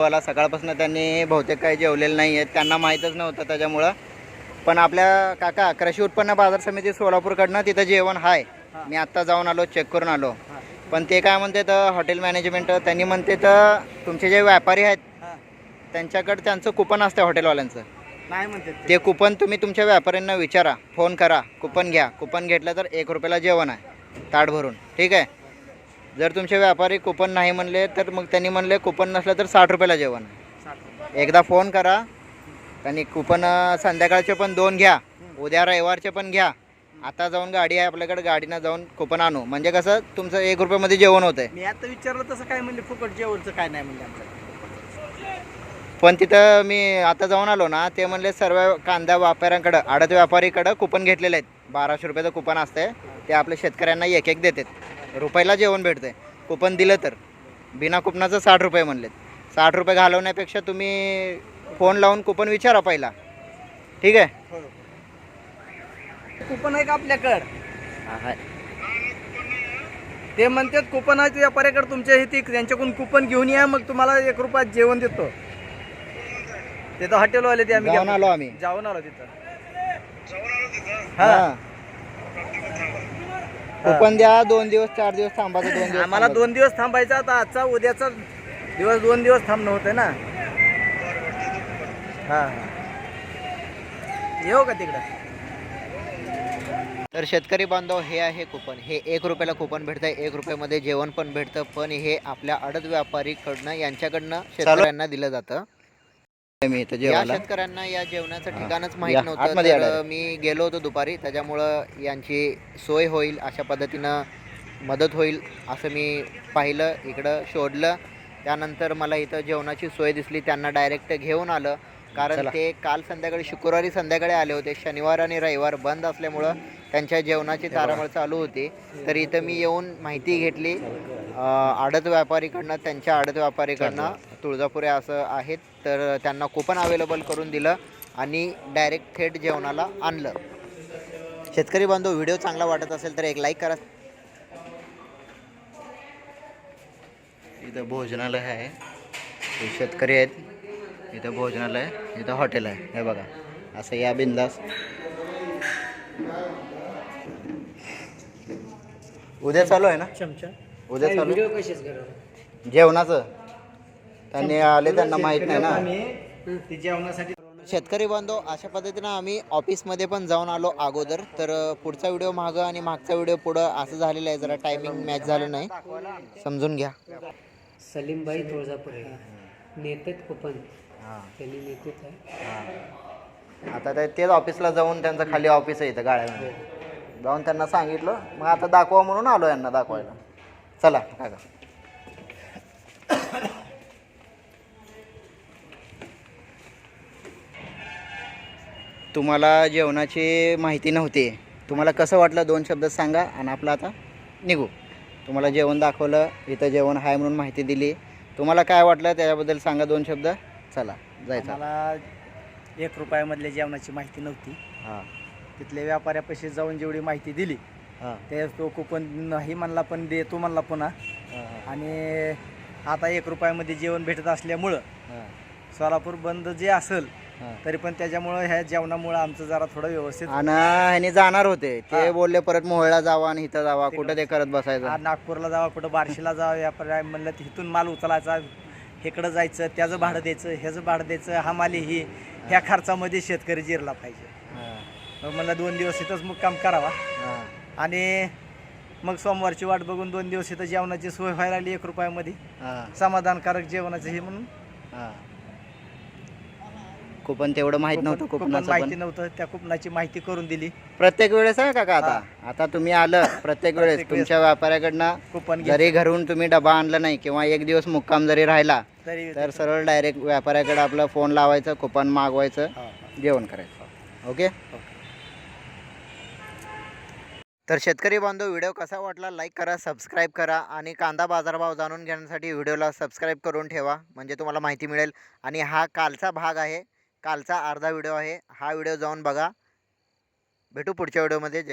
मला सकाळपासून त्यांनी बहुतेक काही जेवलेलं नाही आहेत त्यांना माहीतच नव्हतं त्याच्यामुळं. पण आपल्या काका कृषी उत्पन्न बाजार समिती सोलापूरकडनं तिथं जेवण आहे. मी आत्ता जाऊन आलो चेक करून आलो. पण ते काय म्हणते तर हॉटेल मॅनेजमेंट त्यांनी म्हणते तर तुमचे जे व्यापारी आहेत. त्यांच्याकडे त्यांचं कुपन असतं हॉटेलवाल्यांचं नाही म्हणते ते. कुपन तुम्ही तुमच्या व्यापाऱ्यांना विचारा फोन करा कुपन घ्या. कुपन घेतलं तर एक रुपयाला जेवण आहे ताट भरून. ठीक आहे? जर तुमचे व्यापारी कुपन नाही म्हणले तर मग त्यांनी म्हणले कुपन नसलं तर साठ रुपयाला जेवण. एकदा फोन करा. त्यांनी कुपन संध्याकाळचे पण दोन घ्या. उद्या रविवारचे पण घ्या. आता जाऊन गाडी आहे आपल्याकडे गाडीनं जाऊन कुपन आणू. म्हणजे कसं तुमचं एक रुपयामध्ये जेवण होतंय. मी आता विचारलं तसं काय म्हणले फुकट जेवणचं काय नाही म्हणले आमचं पण तिथं मी आता जाऊन आलो ना ते म्हणले सर्व कांदा व्यापाऱ्यांकडं आडत व्यापारीकडं कुपन घेतलेले आहेत. बाराशे रुपयाचं कुपन असते ते आपल्या शेतकऱ्यांना एक एक देतात. रुपयाला जेवण भेटते. कुपन दिलं तर. बिना कुपनाचं साठ रुपये म्हणलेत. साठ रुपये घालवण्यापेक्षा तुम्ही फोन लावून कुपन विचारा पहिला. ठीक आहे? कुपन आहे का आपल्याकडं? ते म्हणतात कुपन आहे व्यापाऱ्याकडे तुमच्या इथे त्यांच्याकडून कुपन घेऊन या मग तुम्हाला एक रुपयात जेवण देतो. ते तर हॉटेलवाले ते आम्ही. आलो आम्ही. जाऊन आलो तिथं. हा. कुपन द्या दोन दिवस चार दिवस थांबायचं दोन दिवस आम्हाला. दोन दिवस थांबायचा आता आजचा उद्याचा दिवस दोन दिवस थांबणं होतं ना. हा हा. येऊ का तिकडं? तर शेतकरी बांधव हे आहे कुपन. हे एक रुपयाला कुपन भेटतं एक रुपयामध्ये जेवण पण भेटतं पण हे आपल्या अडत व्यापारीकडनं यांच्याकडनं शेतकऱ्यांना दिलं जातं. मी इथं जेवायला. म्हणजे शेतकऱ्यांना या जेवणाचं. ठिकाणच या, माहीत नव्हतं. आतमध्ये तर या मी गेलो होतो दुपारी. त्याच्यामुळं यांची सोय होईल अशा पद्धतीनं मदत होईल असं मी पाहिलं इकडं शोधलं. त्यानंतर मला इथं जेवणाची सोय दिसली. त्यांना डायरेक्ट घेऊन आलं. कारण चला. ते काल संध्याकाळी शुक्रवारी संध्याकाळी आले होते. शनिवार आणि रविवार बंद असल्यामुळं त्यांच्या जेवणाची तारांबळ चालू होती. तर इथं मी येऊन माहिती घेतली. अं, आडत व्यापारीकडनं त्यांच्या आडत व्यापारीकडनं तुळजापुरे असं आहेत. तर त्यांना कुपन अवेलेबल करून दिलं आणि डायरेक्ट थेट जेवणाला आणलं. शेतकरी बांधव व्हिडिओ चांगला वाटत असेल तर एक लाईक करा. इथं भोजनालय आहे. हे शेतकरी आहेत. इथं भोजनालय इथं हॉटेल आहे. हे बघा असं या बिंदास. उद्या चालू आहे ना? चमचा. उद्या चालू? जेवणाचं. त्यांनी आले त्यांना माहीत नाही ना. ते जेवणासाठी शेतकरी बांधव अशा पद्धतीनं आम्ही ऑफिसमध्ये पण जाऊन आलो अगोदर. तर पुढचा व्हिडिओ मागं आणि मागचा व्हिडिओ पुढं असं झालेलं आहे. जरा टायमिंग मॅच झालं नाही. समजून घ्या. सलीमबाई तुळजापुरे नेतेत कुपन. त्यांनी नेतेत आहे आता ते तेच ऑफिसला जाऊन त्यांचं खाली ऑफिस आहे इथं गाड्यामध्ये. जाऊन त्यांना सांगितलं. मग आता दाखवा म्हणून आलो यांना दाखवायला. चला काका तुम्हाला जेवणाची माहिती नव्हती. तुम्हाला कसं वाटलं? दोन शब्द सांगा आणि आपलं आता निघू. तुम्हाला जेवण दाखवलं इथं जेवण आहे म्हणून माहिती दिली. तुम्हाला काय वाटलं? त्याच्याबद्दल सांगा दोन शब्द. चला जायचं मला एक रुपयामधल्या जेवणाची माहिती नव्हती. हां. तिथल्या व्यापाऱ्यापाशी जाऊन जेवढी माहिती दिली हां. ते तो कुपन नाही म्हणला पण देतो म्हणला पुन्हा. आणि आता एक रुपयामध्ये जेवण भेटत असल्यामुळं सोलापूर बंद जे असेल तरी पण त्याच्यामुळं ह्या जेवणामुळं आमचं जरा थोडं व्यवस्थित आणि ह्याने जाणार होते. ते. बोलले परत मोहळा जावा आणि इथं जावा कुठं ते करत बसायचं. नागपूरला जावं कुठं बार्शीला जावं व्यापारी म्हणलं तर इथून माल उचलायचा. इकडं जायचं त्याचं भाडं द्यायचं ह्याचं भाडं द्यायचं हा माली ही. ह्या खर्चामध्ये शेतकरी जिरला पाहिजे. मग म्हणलं दोन दिवस इथंच मुक्काम करावा. आणि मग सोमवारची वाट बघून दोन दिवस इथं जेवणाची सोय व्हायला लागली एक रुपयामध्ये. समाधानकारक जेवणाचं हे म्हणून. कुपन तेवढं माहीत नव्हतं कुपन कुपनाचं माहिती पण. नव्हतं त्या कुपनाची माहिती करून दिली. प्रत्येक वेळेस आहे काका? आता आता तुम्ही आलं प्रत्येक वेळेस प्रत्येक वेळेस. तुमच्या व्यापाऱ्याकडनं कुपन घे जरी घरून तुम्ही डबा आणला नाही किंवा एक दिवस मुक्काम जरी राहिला तरी तर सरळ डायरेक्ट व्यापाऱ्याकडे आपलं फोन लावायचं कुपन मागवायचं हा, हा. जेवण करायचं. ओके? तर शेतकरी बांधव व्हिडिओ कसा वाटला लाईक करा सबस्क्राईब करा आणि कांदा बाजारभाव जाणून घेण्यासाठी व्हिडिओला सबस्क्राईब करून ठेवा म्हणजे तुम्हाला माहिती मिळेल. आणि हा कालचा भाग आहे. कालचा अर्धा व्हिडिओ आहे. हा व्हिडिओ जाऊन बघा. भेटू पुढच्या व्हिडिओमध्ये. जय